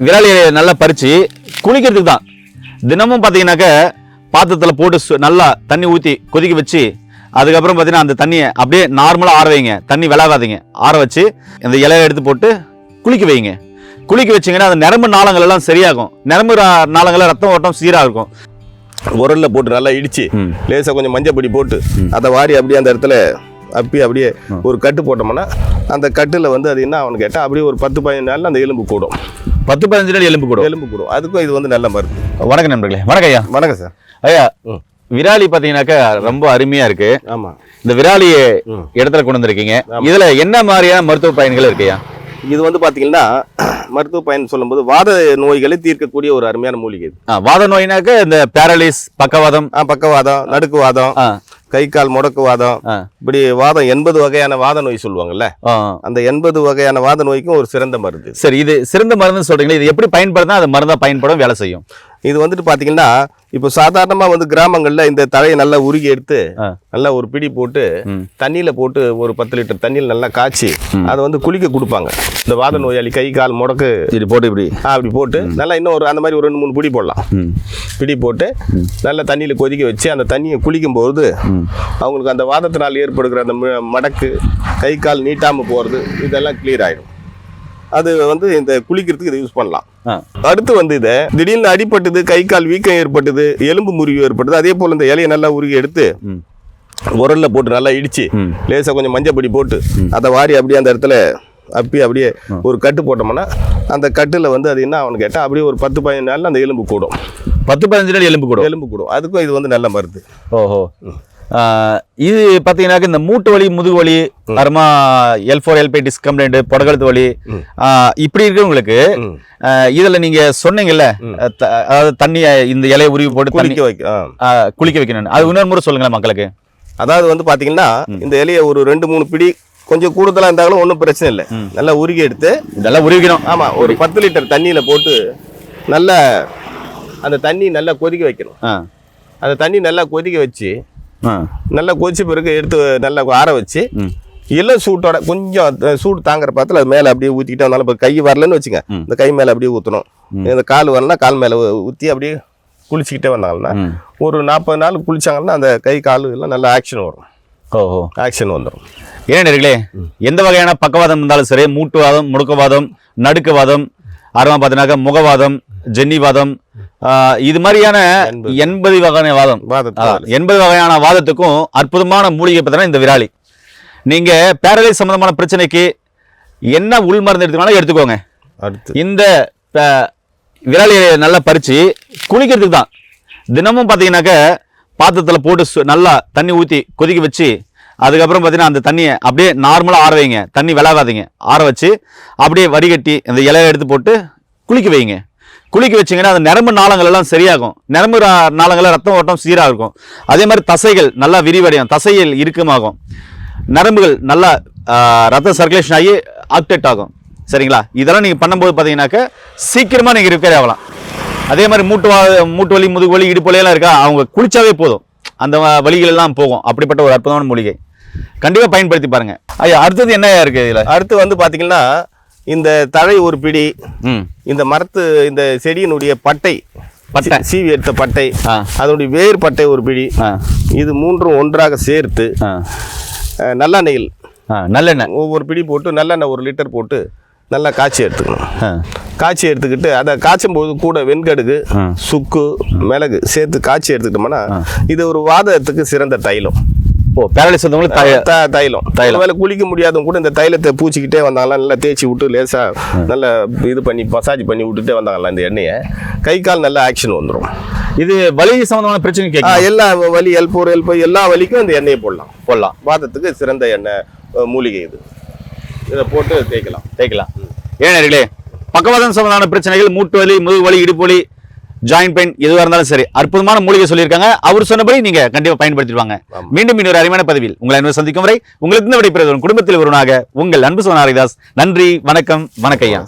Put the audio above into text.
விரலியை நல்லா பறிச்சு குளிக்கிறதுக்கு தான். தினமும் பார்த்தீங்கன்னாக்க பாத்திரத்தில் போட்டு சு- நல்லா தண்ணி ஊற்றி கொதிக்க வச்சு அதுக்கப்புறம் பார்த்தீங்கன்னா அந்த தண்ணியை அப்படியே நார்மலாக ஆற வைங்க. தண்ணி விளாகாதீங்க ஆற வச்சு இந்த இலையை எடுத்து போட்டு குளிக்க வைங்க. குளிக்க வச்சிங்கன்னா அந்த நரம்பு நாளங்கள் எல்லாம் சரியாகும். நரம்பு நாளங்கள்ல ரத்தம் ஓட்டம் சீராக இருக்கும். உரல்ல போட்டு நல்லா இடிச்சு ம். லேசா கொஞ்சம் மஞ்சள் பொடி போட்டு அதை வாரி அப்படியே அந்த இடத்துல அப்பி அப்படியே ஒரு கட்டு போட்டோம்னா அந்த கட்டில் வந்து அது என்ன ஆகும்னு கேட்டால் அப்படியே ஒரு பத்து பதினஞ்சு நாளில் அந்த எலும்பு கூடும். பத்து பதினஞ்சு நாள் எலும்பு கூட எலும்பு கூடும். அதுக்கும் இது வந்து நல்ல மருந்து. வணக்கம் நண்பர்களே. வணக்கம் ஐயா. வணக்கம் சார். ஐயா. விராலி பார்த்தீங்கன்னாக்கா ரொம்ப அருமையா இருக்கு. ஆமாம் இந்த விராலியை ம். இடத்துல கொண்டு வந்திருக்கீங்க. இதுல என்ன மாதிரியான மருத்துவ பயன்கள் இருக்குயா இது வந்து பார்த்தீங்கன்னா மருத்துவ பயன் சொல்லும்போது வாத நோய்களை தீர்க்கக்கூடிய ஒரு அருமையான மூலிகை வாத நோயினாக்க இந்த பேரலிஸ் பக்கவாதம். பக்கவாதம் நடுக்குவாதம். ஆ, கை கால் முடக்குவாதம் ஆ, இப்படி வாதம் எண்பது வகையான வாத நோய் சொல்லுவாங்கல்ல. அந்த எண்பது வகையான வாத நோய்க்கும் ஒரு சிறந்த மருந்து. சரி இது சிறந்த மருந்து சொல்றீங்களா இது எப்படி பயன்படுத்தினா அது மருந்தா பயன்படும் வேலை செய்யும் இது வந்துட்டு பார்த்தீங்கன்னா இப்போ சாதாரணமாக வந்து கிராமங்களில் இந்த தழையை நல்லா உருகி எடுத்து. நல்லா ஒரு பிடி போட்டு. தண்ணியில் போட்டு ஒரு பத்து லிட்டர் தண்ணியில் நல்லா காய்ச்சி அதை வந்து குளிக்க கொடுப்பாங்க. இந்த வாத நோயாளி கை கால் முடக்கு சரி போட்டு இப்படி. ஆ, அப்படி போட்டு நல்லா இன்னும் ஒரு அந்த மாதிரி ஒரு ரெண்டு மூணு பிடி போடலாம். பிடி போட்டு நல்லா தண்ணியில் கொதிக்க வச்சு அந்த தண்ணியை குளிக்கும்போது. அவங்களுக்கு அந்த வாதத்தினால் ஏற்படுகிற அந்த மடக்கு கை கால் நீட்டாமல் போகிறது இதெல்லாம் கிளியர் ஆகிடும் அது வந்து இந்த குளிக்கிறதுக்கு இதை யூஸ் பண்ணலாம். அடுத்து வந்து இதை திடீர்னு அடிபட்டது கை கால் வீக்கம் ஏற்பட்டது எலும்பு முறிவு ஏற்பட்டது அதே போல் இந்த இலையை நல்லா உருகி எடுத்து உரல்ல போட்டு நல்லா இடிச்சு. லேசாக கொஞ்சம் மஞ்சள் பொடி போட்டு அதை வாரி அப்படியே அந்த இடத்துல அப்பி அப்படியே ஒரு கட்டு போட்டோம்னா அந்த கட்டில் வந்து அது என்ன ஆகும்னு கேட்டால் அப்படியே ஒரு பத்து பதினஞ்சு நாளில் அந்த எலும்பு கூடும். பத்து பதினஞ்சு நாள் எலும்பு கூட எலும்பு கூடும். அதுக்கும் இது வந்து நல்ல மருந்து. ஓஹோ. இது பார்த்தீங்கன்னாக்க இந்த மூட்டு வலி முதுகு வலி அப்புறமா L four L five disc complaint புடகழுத்து வலி இப்படி இருக்கிறவங்களுக்கு இதுல நீங்க சொன்னீங்கல்ல அதாவது தண்ணியை இந்த இலையை உருவி போட்டு குளிக்க வைக்க குளிக்க வைக்கணும் அது இன்னொரு முறை சொல்லுங்களேன் மக்களுக்கு. அதாவது வந்து பார்த்தீங்கன்னா இந்த இலையை ஒரு ரெண்டு மூணு பிடி கொஞ்சம் கூடுதலாக இருந்தாலும் ஒன்றும் பிரச்சனை இல்லை. நல்லா உருகி எடுத்து இதெல்லாம் உருவிக்கணும். ஆமாம் ஒரு பத்து லிட்டர் தண்ணியில் போட்டு நல்லா அந்த தண்ணி நல்லா கொதிக்க வைக்கணும். அந்த தண்ணி நல்லா கொதிக்க வச்சு நல்லா கொதிச்ச பிறகு எடுத்து நல்லா ஆற வச்சு. இள சூட்டோட கொஞ்சம் சூடு தாங்குற பார்த்துல அது மேலே அப்படியே ஊற்றிக்கிட்டே வந்தாலும் இப்போ கை வரலன்னு வச்சுங்க. இந்த கை மேலே அப்படியே ஊற்றணும் இந்த கால் வரலன்னா கால் மேலே ஊற்றி அப்படியே குளிச்சுக்கிட்டே வந்தாங்கன்னா. ஒரு நாற்பது நாள் குளிச்சாங்கன்னா அந்த கை கால் எல்லாம் நல்லா ஆக்ஷன் வரும். ஓஹோ. ஆக்ஷன் வந்துடும் ஏன் நேர்களே எந்த வகையான பக்கவாதம் இருந்தாலும் சரி மூட்டுவாதம் முடுக்கவாதம் நடுக்குவாதம் அப்புறமா பார்த்தீங்கன்னாக்கா முகவாதம் ஜென்னிவாதம் இது மாதிரியான எண்பது. வகையான வாதம். எண்பது வகையான வாதத்துக்கும் அற்புதமான மூலிகை பார்த்தீங்கன்னா இந்த விராலி. நீங்க பேரலைஸ் சம்பந்தமான பிரச்சனைக்கு என்ன உள் மருந்து எடுத்துக்கணும் எடுத்துக்கோங்க இந்த விரலியை நல்லா பறிச்சு குளிக்கிறதுக்கு தான். தினமும் பார்த்தீங்கன்னாக்க பாத்திரத்தில் போட்டு சு- நல்லா தண்ணி ஊற்றி கொதிக்க வச்சு அதுக்கப்புறம் பார்த்தீங்கன்னா அந்த தண்ணியை அப்படியே நார்மலாக ஆற வைங்க. தண்ணி விளாகாதீங்க ஆற வச்சு அப்படியே வடிகட்டி அந்த இலையை எடுத்து போட்டு குளிக்க வைங்க. குளிக்க வச்சிங்கன்னா அந்த நரம்பு நாளங்கள் எல்லாம் சரியாகும். நரம்பு நாளங்களில் ரத்தம் ஓட்டம் சீராக இருக்கும். அதே மாதிரி தசைகள் நல்லா விரிவடையும். தசைகள் இறுக்கமாகும். நரம்புகள் நல்லா ரத்த சர்க்குலேஷன் ஆகி ஆக்டேட் ஆகும். சரிங்களா? இதெல்லாம் நீங்கள் பண்ணும்போது பார்த்தீங்கன்னாக்க சீக்கிரமாக நீங்கள் ரிப்பேர் ஆகலாம். அதே மாதிரி மூட்டு வா மூட்டு வலி முதுகு வலி இடுப்பு வலியெல்லாம் இருக்கா? அவங்க குளிச்சாவே போதும். அந்த வழிகளெல்லாம் போகும். அப்படிப்பட்ட ஒரு அற்புதமான மூலிகை. கண்டிப்பாக பயன்படுத்தி பாருங்கள் ஐயா அடுத்தது என்ன இருக்குது இதில்? அடுத்து வந்து பார்த்தீங்கன்னா இந்த தழை ஒரு பிடி இந்த மரத்து இந்த செடியினுடைய பட்டை பட்டை. சீவி எடுத்த பட்டை. அதனுடைய வேர் பட்டை ஒரு பிடி இது மூன்றும் ஒன்றாக சேர்த்து நல்லெண்ணெயில் நல்லெண்ணெய். ஒவ்வொரு பிடி போட்டு நல்லெண்ணெய் ஒரு லிட்டர் போட்டு நல்லா காய்ச்சி எடுத்துக்கணும். காய்ச்சி எடுத்துக்கிட்டு அதை காய்ச்சும் போது கூட வெண்கடுகு. சுக்கு மிளகு சேர்த்து காய்ச்சி எடுத்துக்கிட்டோம்னா இது ஒரு வாதத்துக்கு சிறந்த தைலம். ஓ பேரலைஸ் வந்தவங்களுக்கு தைலம். தைலம். ஒருவேளை குளிக்க முடியாதவங்க கூட இந்த தைலத்தை பூச்சிக்கிட்டே வந்தாங்களா நல்லா தேய்ச்சி விட்டு லேசா நல்லா இது பண்ணி மசாஜ் பண்ணி விட்டுட்டே வந்தாங்களா இந்த எண்ணெயை? கை கால் நல்லா ஆக்ஷன் வந்துடும் இது வலி சம்பந்தமான பிரச்சனை எல்லா வலி எல்போர் எல்போ எல்லா வலிக்கும் இந்த எண்ணெயை போடலாம். போடலாம். வாதத்துக்கு சிறந்த எண்ணெய் மூலிகை இது. இதை போட்டு தேய்க்கலாம். தேய்க்கலாம். ஏன் பக்கவாதம் சம்பந்தமான பிரச்சனைகள் மூட்டு வலி முதுகு வலி இடுப்பு வலி ஜாயிண்ட் பெயின் எதுவாக இருந்தாலும் சரி. அற்புதமான மூலிகை சொல்லியிருக்காங்க. அவர் சொன்னபடி நீங்க கண்டிப்பா பயன்படுத்திடுவாங்க. மீண்டும் இன்னொரு அருமையான பதிவில் உங்களை அன்பு சந்திக்கும் வரை உங்களுக்கு இந்த விடைபெறுவதும் குடும்பத்தில் ஒருவனாக உங்கள் அன்பு சோனாரிதாஸ் நன்றி வணக்கம் வணக்கம் ஐயா.